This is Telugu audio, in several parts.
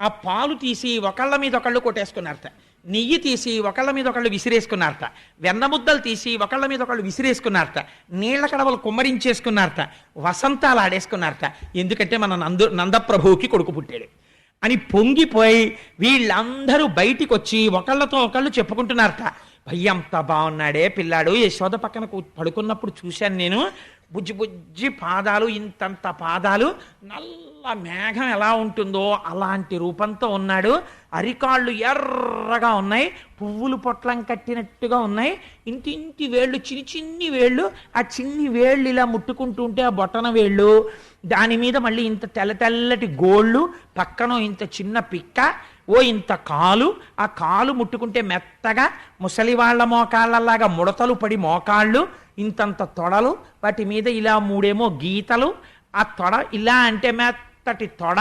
ఆ పాలు తీసి ఒకళ్ళ మీద ఒకళ్ళు కొట్టేసుకున్నారట. నెయ్యి తీసి ఒకళ్ళ మీద ఒకళ్ళు విసిరేసుకున్నారట. వెన్న ముద్దలు తీసి ఒకళ్ళ మీద ఒకళ్ళు విసిరేసుకున్నారట. నీళ్ళ కడవలు కుమ్మరించేసుకున్నారట. వసంతాలు ఆడేసుకున్నారట. ఎందుకంటే మన నందు నందప్రభువుకి కొడుకు పుట్టాడు. అని పొంగిపోయి వీళ్ళందరూ బయటికి వచ్చి ఒకళ్ళతో ఒకళ్ళు చెప్పుకుంటున్నారట. భయ్యంత బాగున్నాడే పిల్లాడు. యశోద పక్కన పడుకున్నప్పుడు చూశాను నేను. బుజ్జి బుజ్జి పాదాలు ఇంతంత పాదాలు నల్ల మేఘం ఎలా ఉంటుందో అలాంటి రూపంతో ఉన్నాడు. అరికాళ్ళు ఎర్రగా ఉన్నాయి పువ్వులు పొట్లం కట్టినట్టుగా ఉన్నాయి. ఇంటింటి వేళ్ళు చిన్ని చిన్ని వేళ్ళు ఆ చిన్ని వేళ్ళు ఇలా ముట్టుకుంటూ ఉంటే ఆ బొట్టన వేళ్ళు దాని మీద మళ్ళీ ఇంత తెల్ల తెల్లటి గోళ్ళు పక్కన ఇంత చిన్న పిక్క ఓ ఇంత కాలు ఆ కాలు ముట్టుకుంటే మెత్తగా ముసలి వాళ్ళ మోకాళ్ళలాగా ముడతలు పడి మోకాళ్ళు ఇంతంత తొడలు వాటి మీద ఇలా మూడేమో గీతలు ఆ తొడ ఇలా అంటే మెత్తటి తొడ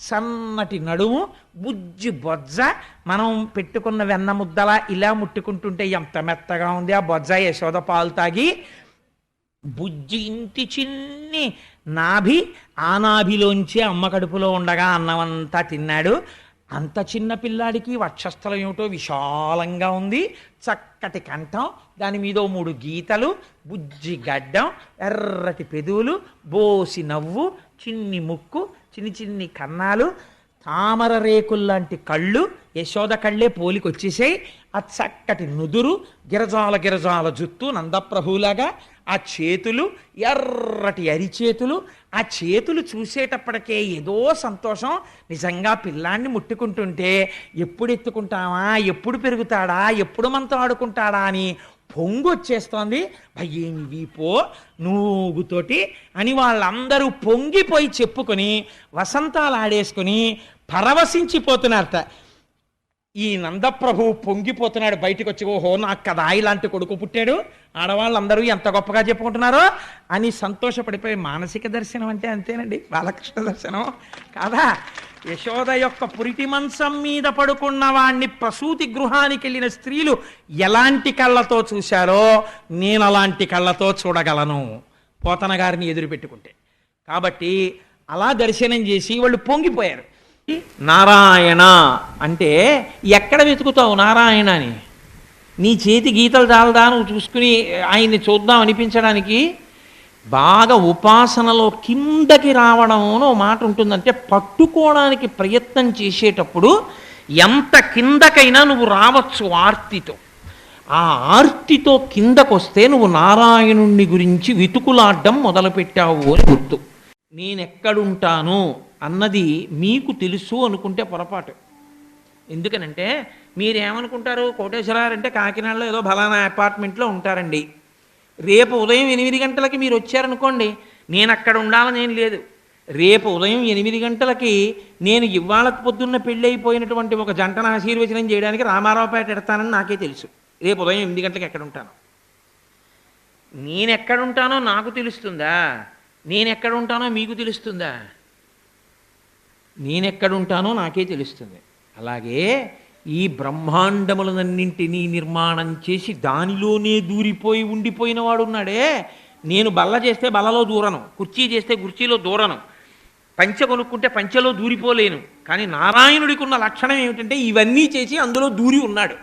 సన్నటి నడుము బుజ్జి బొజ్జ మనం పెట్టుకున్న వెన్న ముద్దలా ఇలా ముట్టుకుంటుంటే ఎంత మెత్తగా ఉంది ఆ బొజ్జ యశోద పాలు తాగి బుజ్జి ఇంటి చిన్ని నాభి ఆ నాభిలోంచి అమ్మ కడుపులో ఉండగా అన్నమంతా తిన్నాడు. అంత చిన్న పిల్లాడికి వక్షస్థలం ఏమిటో విశాలంగా ఉంది. చక్కటి కంఠం దాని మీద మూడు గీతలు బుజ్జి గడ్డం ఎర్రటి పెదవులు బోసి నవ్వు చిన్ని ముక్కు చిన్ని చిన్ని కన్నాలు తామర రేకుల్లాంటి కళ్ళు యశోద కళ్ళే పోలికొచ్చేసాయి. ఆ చక్కటి నుదురు గిరజాల గిరజాల జుత్తు నందప్రభులాగా ఆ చేతులు ఎర్రటి అరిచేతులు ఆ చేతులు చూసేటప్పటికే ఏదో సంతోషం. నిజంగా పిల్లాన్ని ముట్టుకుంటుంటే ఎప్పుడు ఎత్తుకుంటామా ఎప్పుడు పెరుగుతాడా ఎప్పుడు మనతో ఆడుకుంటాడా అని పొంగు వచ్చేస్తోంది వీపో నూగుతోటి అని వాళ్ళందరూ పొంగిపోయి చెప్పుకొని వసంతాలు ఆడేసుకొని పరవశించిపోతున్నారట. ఈ నందప్రభు పొంగిపోతున్నాడు బయటకు వచ్చి ఓహో నాకు కదా ఇలాంటి కొడుకు పుట్టాడు ఆడవాళ్ళందరూ ఎంత గొప్పగా చెప్పుకుంటున్నారో అని సంతోషపడిపోయి మానసిక దర్శనం అంటే అంతేనండి బాలకృష్ణ దర్శనం కాదా? యశోద యొక్క పురిటి మంచం మీద పడుకున్న వాణ్ణి ప్రసూతి గృహానికి వెళ్ళిన స్త్రీలు ఎలాంటి కళ్ళతో చూశారో నేను అలాంటి కళ్ళతో చూడగలను పోతన గారిని ఎదురు పెట్టుకుంటే కాబట్టి అలా దర్శనం చేసి వాళ్ళు పొంగిపోయారు. నారాయణ అంటే ఎక్కడ వెతుకుతావు నారాయణ అని నీ చేతి గీతలు చాలదా నువ్వు చూసుకుని ఆయన్ని చూద్దాం అనిపించడానికి? బాగా ఉపాసనలో కిందకి రావడం అని ఓ మాట ఉంటుందంటే పట్టుకోవడానికి ప్రయత్నం చేసేటప్పుడు ఎంత కిందకైనా నువ్వు రావచ్చు ఆర్తితో. ఆ ఆర్తితో కిందకొస్తే నువ్వు నారాయణుణ్ణి గురించి వెతుకులాడ్డం మొదలుపెట్టావు అని గుర్తు. నేనెక్కడుంటాను? అన్నది మీకు తెలుసు అనుకుంటే పొరపాటు. ఎందుకనంటే మీరేమనుకుంటారు? కోటేశ్వరారంటే కాకినాడలో ఏదో బలానా అపార్ట్మెంట్లో ఉంటారండి. రేపు ఉదయం ఎనిమిది గంటలకి మీరు వచ్చారనుకోండి నేను అక్కడ ఉండాలని ఏం లేదు. రేపు ఉదయం ఎనిమిది గంటలకి నేను ఇవాళ పొద్దున్న పెళ్ళైపోయినటువంటి ఒక జంటను ఆశీర్వచనం చేయడానికి రామారావుపేట ఎడతానని నాకే తెలుసు. రేపు ఉదయం ఎనిమిది గంటలకు ఎక్కడ ఉంటాను? నేను ఎక్కడ ఉంటానో నాకు తెలుస్తుందా? నేను ఎక్కడ ఉంటానో మీకు తెలుస్తుందా? నేనెక్కడుంటానో నాకే తెలుస్తుంది. అలాగే ఈ బ్రహ్మాండములనన్నింటినీ నిర్మాణం చేసి దానిలోనే దూరిపోయి ఉండిపోయిన వాడు ఉన్నాడే నేను బల్ల చేస్తే బల్లలో దూరను కుర్చీ చేస్తే కుర్చీలో దూరను పంచె కొనుక్కుంటే పంచెలో దూరిపోలేను. కానీ నారాయణుడికి ఉన్న లక్షణం ఏమిటంటే ఇవన్నీ చేసి అందులో దూరి ఉన్నాడు.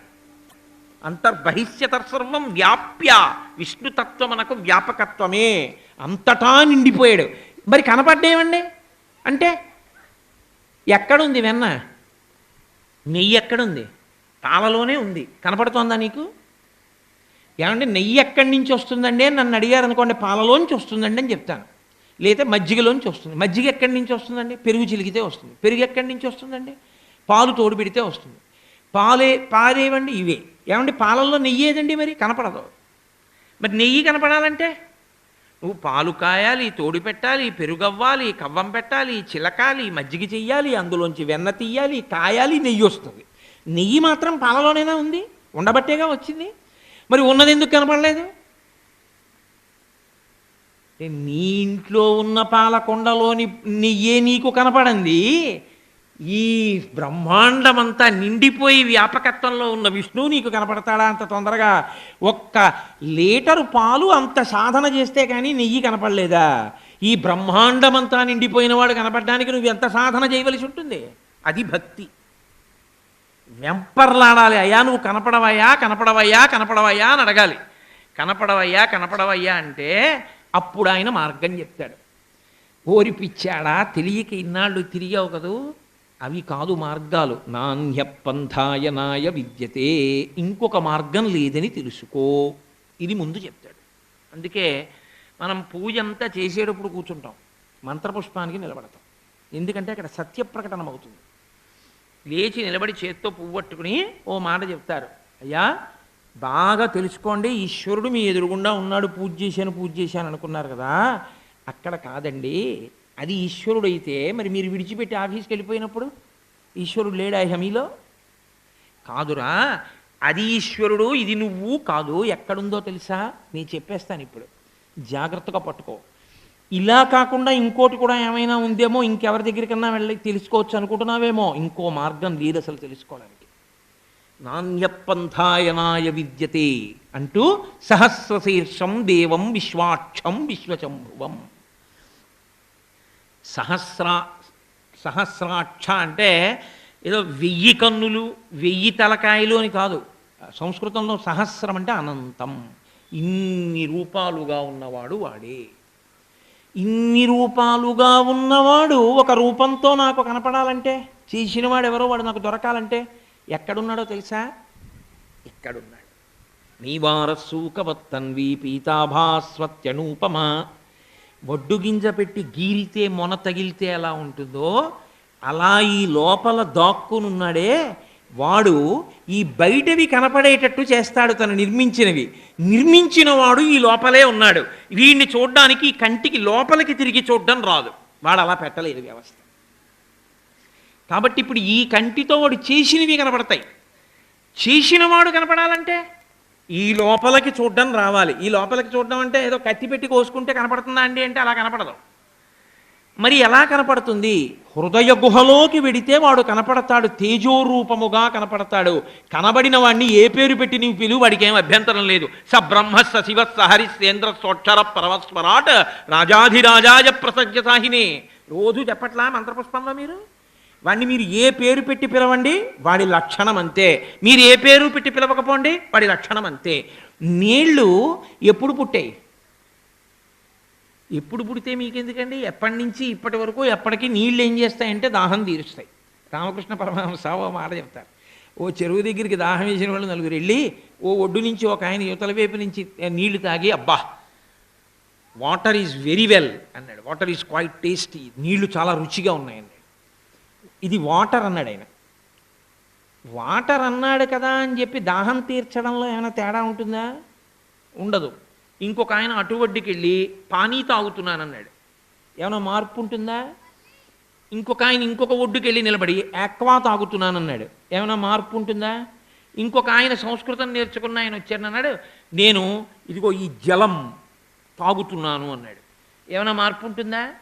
అంతర్బహిష్యతర్సర్వం వ్యాప్య విష్ణుతత్వమనకు వ్యాపకత్వమే. అంతటా నిండిపోయాడు. మరి కనపడ్డేమండి అంటే ఎక్కడుంది వెన్న? నెయ్యి ఎక్కడుంది? పాలలోనే ఉంది. కనపడుతోందా నీకు? ఏమంటే నెయ్యి ఎక్కడి నుంచి వస్తుందండి? అని నన్ను అడిగారు అనుకోండి పాలలోంచి వస్తుందండి అని చెప్తాను. లేదా మజ్జిగలోంచి వస్తుంది. మజ్జిగ ఎక్కడి నుంచి వస్తుందండి? పెరుగు చిలికితే వస్తుంది. పెరుగు ఎక్కడి నుంచి వస్తుందండి? పాలు తోడు పెడితే వస్తుంది. పాలే పాలేవండి ఇవే. ఏమండి పాలల్లో నెయ్యి ఏదండి మరి? కనపడదు. మరి నెయ్యి కనపడాలంటే? నువ్వు పాలు కాయాలి తోడు పెట్టాలి పెరుగవ్వాలి కవ్వం పెట్టాలి చిలకాలి మజ్జిగ చెయ్యాలి అందులోంచి వెన్న తీయాలి కాయాలి నెయ్యి వస్తుంది. నెయ్యి మాత్రం పాలలోనేనా ఉంది? ఉండబట్టేగా వచ్చింది? మరి ఉన్నది ఎందుకు కనపడలేదు నీ ఇంట్లో ఉన్న పాలకొండలోని నెయ్యే నీకు కనపడంది? ఈ బ్రహ్మాండమంతా నిండిపోయి వ్యాపకత్వంలో ఉన్న విష్ణువు నీకు కనపడతాడా అంత తొందరగా? ఒక్క లీటరు పాలు అంత సాధన చేస్తే కానీ నెయ్యి కనపడలేదా? ఈ బ్రహ్మాండమంతా నిండిపోయిన వాడు కనపడడానికి నువ్వు ఎంత సాధన చేయవలసి ఉంటుంది? అది భక్తి. వెంపర్లాడాలి అయ్యా నువ్వు కనపడవయ్యా కనపడవయ్యా కనపడవయ్యా అని అడగాలి. కనపడవయ్యా కనపడవయ్యా అంటే అప్పుడు ఆయన మార్గం చెప్తాడు. ఓరి పిచ్చాడా తెలియక ఇన్నాళ్ళు తిరిగావు కదూ? అవి కాదు మార్గాలు. నాణ్య విద్యతే. ఇంకొక మార్గం లేదని తెలుసుకో. ఇది ముందు చెప్తాడు. అందుకే మనం పూజ అంతా చేసేటప్పుడు కూర్చుంటాం. మంత్రపుష్పానికి నిలబడతాం. ఎందుకంటే అక్కడ సత్యప్రకటన అవుతుంది లేచి నిలబడి చేత్తో పువ్వట్టుకుని ఓ మాట చెప్తారు. అయ్యా బాగా తెలుసుకోండి ఈశ్వరుడు మీ ఎదురుగుండా ఉన్నాడు పూజ చేశాను పూజ చేశాను అనుకున్నారు కదా. అక్కడ కాదండి. అది ఈశ్వరుడు అయితే మరి మీరు విడిచిపెట్టి ఆఫీస్కి వెళ్ళిపోయినప్పుడు ఈశ్వరుడు లేడా హమీలో? కాదురా అది ఈశ్వరుడు ఇది నువ్వు కాదు ఎక్కడుందో తెలుసా? నేను చెప్పేస్తాను ఇప్పుడు. జాగ్రత్తగా పట్టుకో. ఇలా కాకుండా ఇంకోటి కూడా ఏమైనా ఉందేమో ఇంకెవరి దగ్గరికన్నా వెళ్ళి తెలుసుకోవచ్చు అనుకుంటున్నావేమో? ఇంకో మార్గం లేదు అసలు తెలుసుకోవడానికి. నాణ్యపంథాయనాయ విద్యతే అంటూ సహస్రశీర్షం దేవం విశ్వాక్షం విశ్వచంభువం. సహస్ర సహస్రాక్ష అంటే ఏదో వెయ్యి కన్నులు వెయ్యి తలకాయలు అని కాదు. సంస్కృతంలో సహస్రం అంటే అనంతం. ఇన్ని రూపాలుగా ఉన్నవాడు వాడే. ఇన్ని రూపాలుగా ఉన్నవాడు ఒక రూపంతో నాకు కనపడాలంటే చేసినవాడు ఎవరో వాడు నాకు దొరకాలంటే ఎక్కడున్నాడో తెలుసా? ఎక్కడున్నాడు? నీవారసూకవత్తన్వి పీతాభాస్వత్యనూపమా? వడ్డు గింజ పెట్టి గీరితే మొన తగిలితే ఎలా ఉంటుందో అలా ఈ లోపల దాక్కునున్నాడే వాడు ఈ బయటవి కనపడేటట్టు చేస్తాడు తను నిర్మించినవి. నిర్మించిన వాడు ఈ లోపలే ఉన్నాడు. వీడిని చూడడానికి ఈ కంటికి లోపలికి తిరిగి చూడడం రాదు. వాడు అలా పెట్టలేదు వ్యవస్థ. కాబట్టి ఇప్పుడు ఈ కంటితో వాడు చేసినవి కనపడతాయి. చేసినవాడు కనపడాలంటే ఈ లోపలికి చూడడం రావాలి. ఈ లోపలికి చూడడం అంటే ఏదో కత్తి పెట్టి కోసుకుంటే కనపడుతుందా అండి అంటే అలా కనపడదు. మరి ఎలా కనపడుతుంది? హృదయ గుహలోకి వెడితే వాడు కనపడతాడు. తేజోరూపముగా కనపడతాడు. కనబడిన వాడిని ఏ పేరు పెట్టి నీవు పిలువు? వాడికి ఏం అభ్యంతరం లేదు. స బ్రహ్మ స శివ సహరిశ్రేంద్ర సోక్షర పరమస్వరాట్ రాజాధిరాజాయ ప్రసజ్ఞ సాహిని. రోజు చెప్పట్లా మంత్రపుష్పంలో మీరు? వాడిని మీరు ఏ పేరు పెట్టి పిలవండి? వాడి లక్షణం అంతే. మీరు ఏ పేరు పెట్టి పిలవకపోండి? వాడి లక్షణం అంతే. నీళ్ళు ఎప్పుడు పుట్టాయి? ఎప్పుడు పుడితే మీకెందుకండి? ఎప్పటి నుంచి ఇప్పటి వరకు ఎప్పటికీ నీళ్ళు ఏం చేస్తాయంటే దాహం తీరుస్తాయి. రామకృష్ణ పరమహంస ఓ మాట చెప్తారు. ఓ చెరువు దగ్గరికి దాహం వేసిన వాళ్ళు నలుగురు వెళ్ళి ఓ ఒడ్డు నుంచి ఒక ఆయన యువతల వైపు నుంచి నీళ్ళు తాగి అబ్బా! వాటర్ ఈజ్ వెరీ వెల్ అన్నాడు. Water is quite tasty. నీళ్ళు చాలా రుచిగా ఉన్నాయండి. ఇది వాటర్ అన్నాడు ఆయన. వాటర్ అన్నాడు కదా అని చెప్పి దాహం తీర్చడంలో ఏమైనా తేడా ఉంటుందా? ఉండదు. ఇంకొక ఆయన అటువడ్డికి వెళ్ళి పానీ తాగుతున్నాను అన్నాడు ఏమైనా మార్పు ఉంటుందా? ఇంకొక ఆయన ఇంకొక ఒడ్డుకి వెళ్ళి నిలబడి యాక్వా తాగుతున్నాను అన్నాడు ఏమైనా మార్పు ఉంటుందా? ఇంకొక ఆయన సంస్కృతం నేర్చుకున్న ఆయన వచ్చారన్నాడు. నేను ఇదిగో ఈ జలం తాగుతున్నాను అన్నాడు. ఏమైనా మార్పు ఉంటుందా?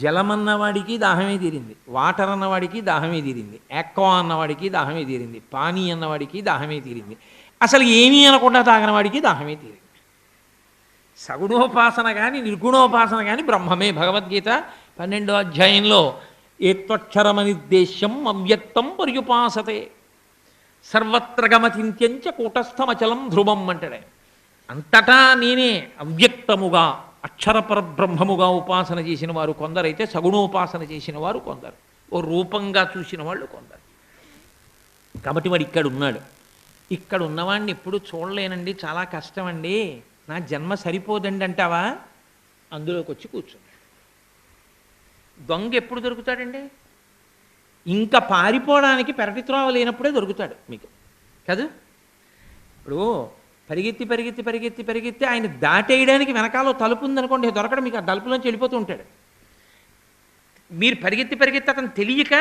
జలమన్నవాడికి దాహమే తీరింది వాటర్ అన్నవాడికి దాహమే తీరింది ఎక్కో అన్నవాడికి దాహమే తీరింది పానీ అన్నవాడికి దాహమే తీరింది అసలు ఏమీ అనకుండా తాగినవాడికి దాహమే తీరింది. సగుణోపాసన కానీ నిర్గుణోపాసన కానీ బ్రహ్మమే. భగవద్గీత పన్నెండో అధ్యాయంలో ఏత్వక్షరమనిర్దేశ్యం అవ్యక్తం పర్యుపాసతే. సర్వత్ర గమచింత్యంచ కూటస్థమచలం ధ్రువం అంటాడే అంతటా నేనే అవ్యక్తముగా అక్షర పరబ్రహ్మముగా ఉపాసన చేసిన వారు కొందరైతే సగుణోపాసన చేసిన వారు కొందరు. ఓ రూపంగా చూసిన వాళ్ళు కొందరు. కాబట్టి వాడు ఇక్కడ ఉన్నాడు. ఇక్కడ ఉన్నవాడిని ఎప్పుడు చూడలేనండి చాలా కష్టం అండి నా జన్మ సరిపోదండి అంటావా? అందులోకి వచ్చి కూర్చున్నాడు. దొంగ ఎప్పుడు దొరుకుతాడండి? ఇంకా పారిపోవడానికి పెరటి త్రోవ లేనప్పుడే దొరుకుతాడు మీకు. కాదు? ఇప్పుడు పరిగెత్తి పరిగెత్తి పరిగెత్తి పరిగెత్తి ఆయన దాటేయడానికి వెనకాల తలుపు ఉందనుకోండి దొరకడం మీకు ఆ తలుపులోంచి వెళ్ళిపోతూ ఉంటాడు. మీరు పరిగెత్తి పరిగెత్తి అతను తెలియక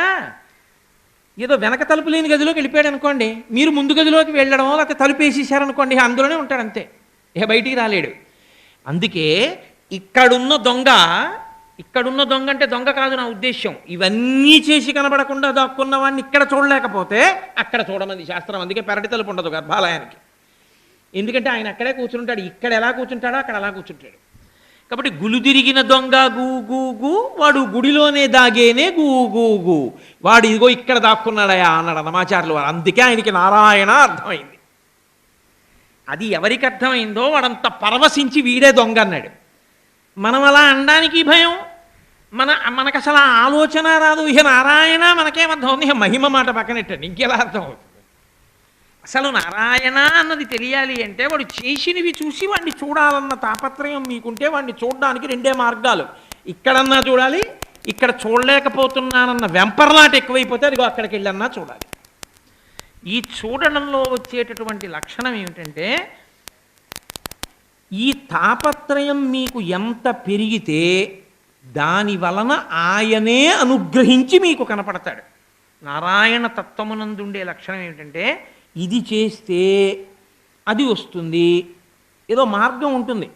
ఏదో వెనక తలుపు లేని గదిలోకి వెళ్ళిపోయాడు అనుకోండి మీరు ముందు గదిలోకి వెళ్ళడం లేకపోతే తలుపు వేసేసారనుకోండి అందులోనే ఉంటాడు అంతే. ఇక బయటికి రాలేడు. అందుకే ఇక్కడున్న దొంగ ఇక్కడున్న దొంగ అంటే దొంగ కాదు నా ఉద్దేశ్యం. ఇవన్నీ చేసి కనబడకుండా దాక్కున్న వాడిని ఇక్కడ చూడలేకపోతే అక్కడ చూడమంది శాస్త్రం. అందుకే పెరటి తలుపు ఉండదు గర్భాలయానికి. ఎందుకంటే ఆయన అక్కడే కూర్చుంటాడు ఇక్కడ ఎలా కూర్చుంటాడో అక్కడ అలా కూర్చుంటాడు. కాబట్టి గులుదిరిగిన దొంగ గూ వాడు గుడిలోనే దాగేనే గూగు వాడు ఇదిగో ఇక్కడ దాక్కున్నాడయా అన్నాడు అనమాచారులు వారు. అందుకే ఆయనకి నారాయణ అర్థమైంది. అది ఎవరికి అర్థమైందో వాడంత పరవశించి వీడే దొంగ అన్నాడు. మనం అలా అనడానికి భయం. మన మనకు అసలు ఆలోచన రాదు. ఇహ నారాయణ మనకేమర్థం ఉంది ఇహ మహిమ మాట పక్కనెట్టండి ఇంకెలా అర్థం అవుతుంది? అసలు నారాయణ అన్నది తెలియాలి అంటే వాడు చేసినవి చూసి వాడిని చూడాలన్న తాపత్రయం మీకుంటే వాడిని చూడడానికి రెండే మార్గాలు. ఇక్కడన్నా చూడాలి ఇక్కడ చూడలేకపోతున్నానన్న వెంపర్లాట ఎక్కువైపోతే అదిగో అక్కడికి వెళ్ళన్నా చూడాలి. ఈ చూడడంలో వచ్చేటటువంటి లక్షణం ఏమిటంటే ఈ తాపత్రయం మీకు ఎంత పెరిగితే దాని వలన ఆయనే అనుగ్రహించి మీకు కనపడతాడు. నారాయణ తత్వమునందుండే లక్షణం ఏమిటంటే ఇది చేస్తే అది వస్తుంది. ఏదో మార్గం ఉంటుంది.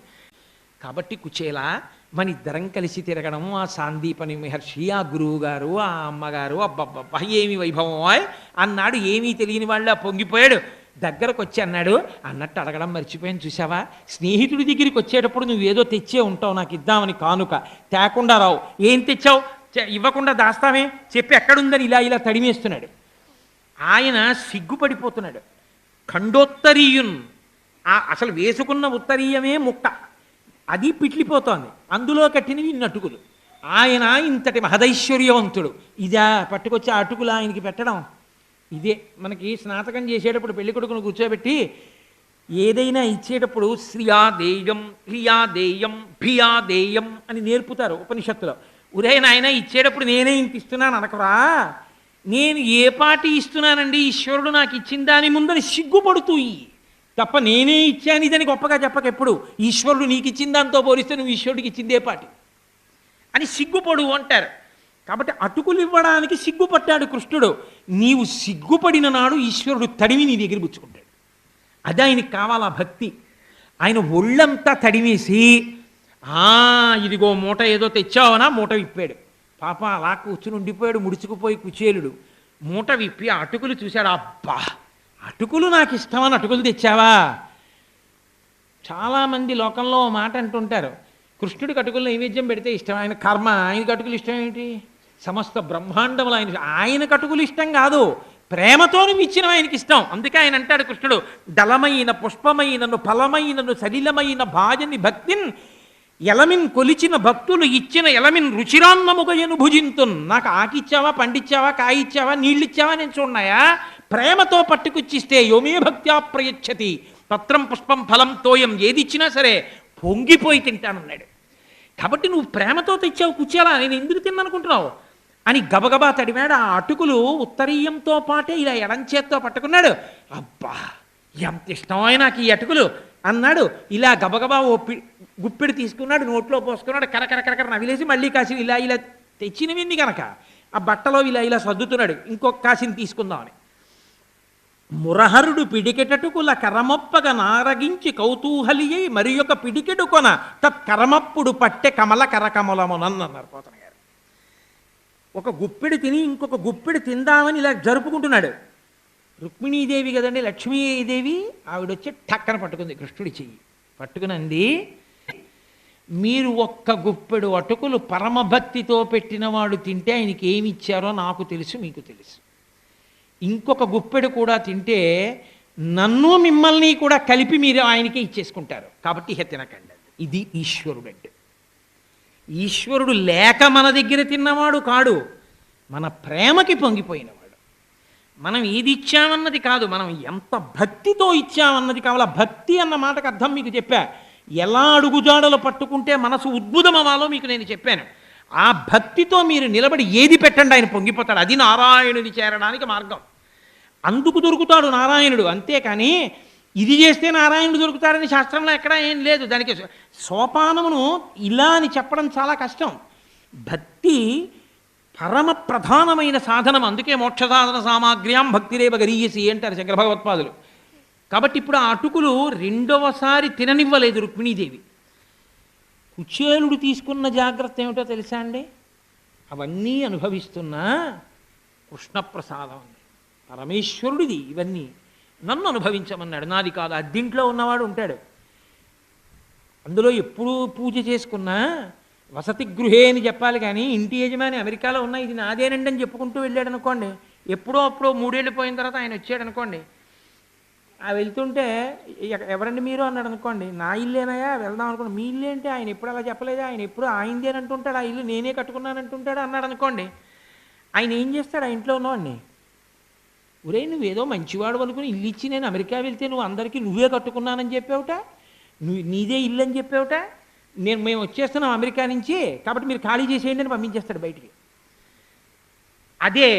కాబట్టి కుచేల మన ఇద్దరం కలిసి తిరగడం ఆ సాందీపని మహర్షి ఆ గురువు గారు ఆ అమ్మగారు అబ్బబ్బబ్బ ఏమి వైభవం అన్నాడు. ఏమీ తెలియని వాళ్ళ పొంగిపోయాడు. దగ్గరకు వచ్చి అన్నాడు అన్నట్టు అడగడం మర్చిపోయాను చూసావా స్నేహితుడి దగ్గరికి వచ్చేటప్పుడు నువ్వేదో తెచ్చే ఉంటావు నాకు ఇద్దామని కానుక. తేకుండా రావు. ఏం తెచ్చావు? ఇవ్వకుండా దాస్తామే చెప్పి ఎక్కడుందని ఇలా ఇలా తడిమేస్తున్నాడు. ఆయన సిగ్గుపడిపోతున్నాడు. ఖండోత్తరీయున్. ఆ అసలు వేసుకున్న ఉత్తరీయమే ముక్క అది పిట్లిపోతోంది. అందులో కట్టినవి ఇన్ని అటుకులు ఆయన ఇంతటి మహదైశ్వర్యవంతుడు. ఇదా పట్టుకొచ్చి ఆ అటుకులు ఆయనకి పెట్టడం. ఇదే మనకి స్నాతకం చేసేటప్పుడు పెళ్ళి కొడుకును కూర్చోబెట్టి ఏదైనా ఇచ్చేటప్పుడు శ్రియా క్రియాదేయం భియాదేయం దేయం అని నేర్పుతారు ఉపనిషత్తులో. ఉదయన ఆయన ఇచ్చేటప్పుడు నేనే ఇంత ఇస్తున్నాను అనకరా. నేను ఏ పాటి ఇస్తున్నానండి? ఈశ్వరుడు నాకు ఇచ్చిన దాని ముందని సిగ్గుపడుతూ తప్ప నేనే ఇచ్చాను ఇదని గొప్పగా చెప్పక ఎప్పుడు ఈశ్వరుడు నీకు ఇచ్చిన దాంతో పోలిస్తే నువ్వు ఈశ్వరుడికి ఇచ్చిందే పాటి అని సిగ్గుపడు అంటారు. కాబట్టి అటుకులు ఇవ్వడానికి సిగ్గుపట్టాడు కృష్ణుడు. నీవు సిగ్గుపడిన నాడు ఈశ్వరుడు తడివి నీ దగ్గర పుచ్చుకుంటాడు అది ఆయనకి కావాలా భక్తి? ఆయన ఒళ్ళంతా తడివేసి ఆ ఇదిగో మూట ఏదో తెచ్చావనా? మూట విప్పాడు. పాప అలా కూర్చుని ఉండిపోయాడు ముడుచుకుపోయి కుచేలుడు. మూట విప్పి అటుకులు చూశాడు. అబ్బా! అటుకులు నాకు ఇష్టమని అటుకులు తెచ్చావా? చాలామంది లోకంలో మాట అంటుంటారు. కృష్ణుడికి అటుకులు నైవేద్యం పెడితే ఇష్టం ఆయన కర్మ ఆయనకి అటుకులు ఇష్టం ఏంటి సమస్త బ్రహ్మాండములు ఆయన ఆయన అటుకులు ఇష్టం కాదు. ప్రేమతో నువ్వు ఇచ్చిన ఆయనకి ఇష్టం. అందుకే ఆయన అంటాడు కృష్ణుడు దళమైన పుష్పమైనను ఫలమైనను సలిలమైన భాజని భక్తిన్ ఎలమిన్ కొలిచిన భక్తులు ఇచ్చిన ఎలమిన్ రుచిరాన్నముగయను భుజింతున్. నాకు ఆకిచ్చావా పండిచ్చావా కాయిచ్చావా నీళ్ళిచ్చావా నేను చూడనాయా? ప్రేమతో పట్టుకొచ్చిస్తే యోమే భక్త్యా ప్రయచ్చతి. పత్రం పుష్పం ఫలం తోయం ఏదిచ్చినా సరే పొంగిపోయి తింటానన్నాడు. కాబట్టి నువ్వు ప్రేమతో తెచ్చావు కూర్చోలా నేను ఎందుకు తిన్ననుకుంటున్నావు? అని గబగబా తడిమాడు ఆ అటుకులు ఉత్తరీయంతో పాటే ఇలా ఎడంచేత్తో పట్టుకున్నాడు. అబ్బా ఎంత ఇష్టమైన నాకు ఈ అటుకులు. అన్నాడు. ఇలా గబగబా ఓ గుప్పిడి తీసుకున్నాడు నోట్లో పోసుకున్నాడు కరకర కరకర నవిలేసి మళ్ళీ కాసిన ఇలా ఇలా తెచ్చినవింది కనుక ఆ బట్టలో ఇలా ఇలా సర్దుతున్నాడు ఇంకొక కాసిని తీసుకుందామని మురహరుడు పిడికెటటుకుల కరమొప్పగ నారగించి కౌతూహలియై మరి ఒక పిడికెడు కొన తత్కరమప్పుడు పట్టె కమల కరకమలమునన్ అన్నారు పోతన గారు ఒక గుప్పిడి తిని ఇంకొక గుప్పిడి తిందామని ఇలా జరుపుకుంటున్నాడు. రుక్మిణీదేవి కదండి లక్ష్మీదేవి ఆవిడొచ్చి టక్కన పట్టుకుంది కృష్ణుడి చెయ్యి. పట్టుకునంది మీరు ఒక్క గుప్పెడు అటుకులు పరమభక్తితో పెట్టినవాడు తింటే ఆయనకి ఏమి ఇచ్చారో నాకు తెలుసు మీకు తెలుసు. ఇంకొక గుప్పెడు కూడా తింటే నన్ను మిమ్మల్ని కూడా కలిపి మీరు ఆయనకే ఇచ్చేసుకుంటారు. కాబట్టి ఇహ తినకండి ఇది ఈశ్వరుడు అంటే ఈశ్వరుడు లేక మన దగ్గర తిన్నవాడు కాడు. మన ప్రేమకి పొంగిపోయినవాడు. మనం ఏది ఇచ్చామన్నది కాదు మనం ఎంత భక్తితో ఇచ్చామన్నది కావాలా? భక్తి అన్న మాటకు అర్థం మీకు చెప్పా. ఎలా అడుగుజాడలు పట్టుకుంటే మనసు ఉద్భుతమవాలో మీకు నేను చెప్పాను. ఆ భక్తితో మీరు నిలబడి ఏది పెట్టండి ఆయన పొంగిపోతాడు. అది నారాయణుని చేరడానికి మార్గం. అందుకు దొరుకుతాడు నారాయణుడు. అంతేకాని ఇది చేస్తే నారాయణుడు దొరుకుతాడని శాస్త్రంలో ఎక్కడా ఏం లేదు. దానికి సోపానమును ఇలా అని చెప్పడం చాలా కష్టం. భక్తి పరమ ప్రధానమైన సాధనం. అందుకే మోక్ష సాధన సామాగ్ర్యాం భక్తిరేవ గరీయసి అంటారు శంకర భగవత్పాదులు కాబట్టి ఇప్పుడు ఆ అటుకులు రెండవసారి తిననివ్వలేదు రుక్మిణీదేవి. కుచేలుడు తీసుకున్న జాగ్రత్త ఏమిటో తెలుసా అండి? అవన్నీ అనుభవిస్తున్న కృష్ణప్రసాదం. అండి పరమేశ్వరుడిది ఇవన్నీ. నన్ను అనుభవించమన్నాడు. నాది కాదు. అద్దింట్లో ఉన్నవాడు ఉంటాడు. అందులో ఎప్పుడూ పూజ చేసుకున్నా వసతి గృహే అని చెప్పాలి కానీ ఇంటి యజమాని అమెరికాలో ఉన్న ఇది నాదేనండి అని చెప్పుకుంటూ వెళ్ళాడు అనుకోండి. ఎప్పుడో అప్పుడో మూడేళ్ళు పోయిన తర్వాత ఆయన వచ్చాడు అనుకోండి. ఆ వెళ్తుంటే ఎవరండి మీరు అన్నాడు అనుకోండి. నా ఇల్లేనాయా వెళ్దాం అనుకోండి. మీ ఇల్లు ఏంటి ఆయన ఎప్పుడు అలా చెప్పలేదు? ఆయన ఎప్పుడు ఆయనదేనంటుంటాడు ఆ ఇల్లు నేనే కట్టుకున్నాను అంటుంటాడు అన్నాడు అనుకోండి. ఆయన ఏం చేస్తాడు? ఆ ఇంట్లో ఉన్నవాడిని. ఒరే నువ్వేదో మంచివాడు అనుకుని ఇల్లు ఇచ్చి నేను అమెరికా వెళ్తే నువ్వు అందరికీ నువ్వే కట్టుకున్నానని చెప్పావుట? నువ్వు నీదే ఇల్లు అని చెప్పావుట? నేను మేము వచ్చేస్తున్నాం అమెరికా నుంచి కాబట్టి మీరు ఖాళీ చేసేయండి అని పంపించేస్తాడు బయటికి. అదే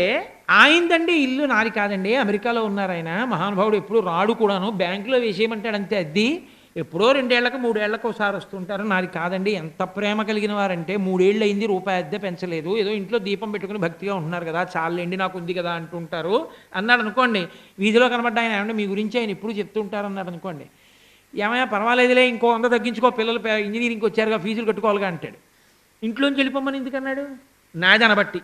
ఆయిందండి ఇల్లు నాది కాదండి అమెరికాలో ఉన్నారు ఆయన. మహానుభావుడు ఎప్పుడు రాడు కూడాను బ్యాంకులో వేసేయమంటాడు అంతే అద్ది. ఎప్పుడో రెండేళ్ళకు మూడేళ్ళకు ఒకసారి వస్తుంటారు. నాది కాదండి ఎంత ప్రేమ కలిగిన వారంటే మూడేళ్ళు అయింది రూపాయి అద్దె పెంచలేదు. ఏదో ఇంట్లో దీపం పెట్టుకుని భక్తిగా ఉంటున్నారు కదా చాలండి నాకు ఉంది కదా అంటుంటారు. అన్నాడు అనుకోండి వీధిలో కనబడ్డ ఆయన ఏమంటే మీ గురించి ఆయన ఎప్పుడు చెప్తుంటారు అన్నాడు అనుకోండి. ఏమయ్యా పర్వాలేదులే ఇంకో వంద తగ్గించుకో పిల్లలు ఇంజనీరింగ్కి వచ్చారుగా ఫీజులు కట్టుకోవాలిగా అంటాడు. ఇంట్లోంచి వెళ్ళిపోమని ఎందుకన్నాడు నాది అనబట్టి.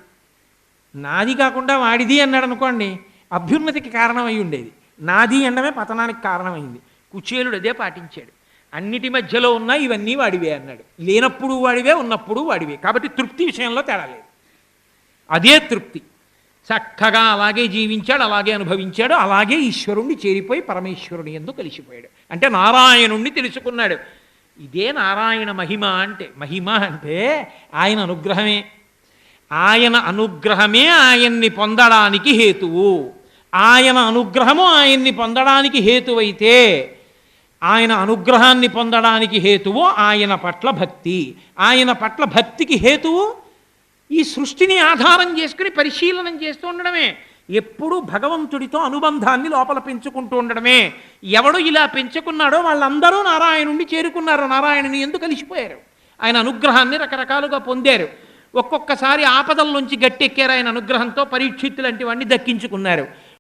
నాది కాకుండా వాడిది అన్నాడు అనుకోండి అభ్యున్నతికి కారణమై ఉండేది. నాది అనడమే పతనానికి కారణమైంది. కుచేలుడు అదే పాటించాడు. అన్నిటి మధ్యలో ఉన్న ఇవన్నీ వాడివే అన్నాడు. లేనప్పుడు వాడివే ఉన్నప్పుడు వాడివే. కాబట్టి తృప్తి విషయంలో తేడా లేదు. అదే తృప్తి. చక్కగా అలాగే జీవించాడు అలాగే అనుభవించాడు అలాగే ఈశ్వరుణ్ణి చేరిపోయి పరమేశ్వరుని ఎందు కలిసిపోయాడు. అంటే నారాయణుణ్ణి తెలుసుకున్నాడు. ఇదే నారాయణ మహిమ అంటే మహిమ అంటే ఆయన అనుగ్రహమే. ఆయన అనుగ్రహమే ఆయన్ని పొందడానికి హేతువు. ఆయన అనుగ్రహము ఆయన్ని పొందడానికి హేతువైతే ఆయన అనుగ్రహాన్ని పొందడానికి హేతువు ఆయన పట్ల భక్తి. ఆయన పట్ల భక్తికి హేతువు? ఈ సృష్టిని ఆధారం చేసుకుని పరిశీలనం చేస్తూ ఉండడమే. ఎప్పుడూ భగవంతుడితో అనుబంధాన్ని లోపల పెంచుకుంటూ ఉండడమే. ఎవడు ఇలా పెంచుకున్నాడో వాళ్ళందరూ నారాయణుణ్ణి చేరుకున్నారు. నారాయణుని ఎందుకు కలిసిపోయారు. ఆయన అనుగ్రహాన్ని రకరకాలుగా పొందారు. ఒక్కొక్కసారి ఆపదల నుంచి గట్టెక్కారు ఆయన అనుగ్రహంతో పరీక్షిత్తు లాంటి వాడిని దక్కించుకున్నారు.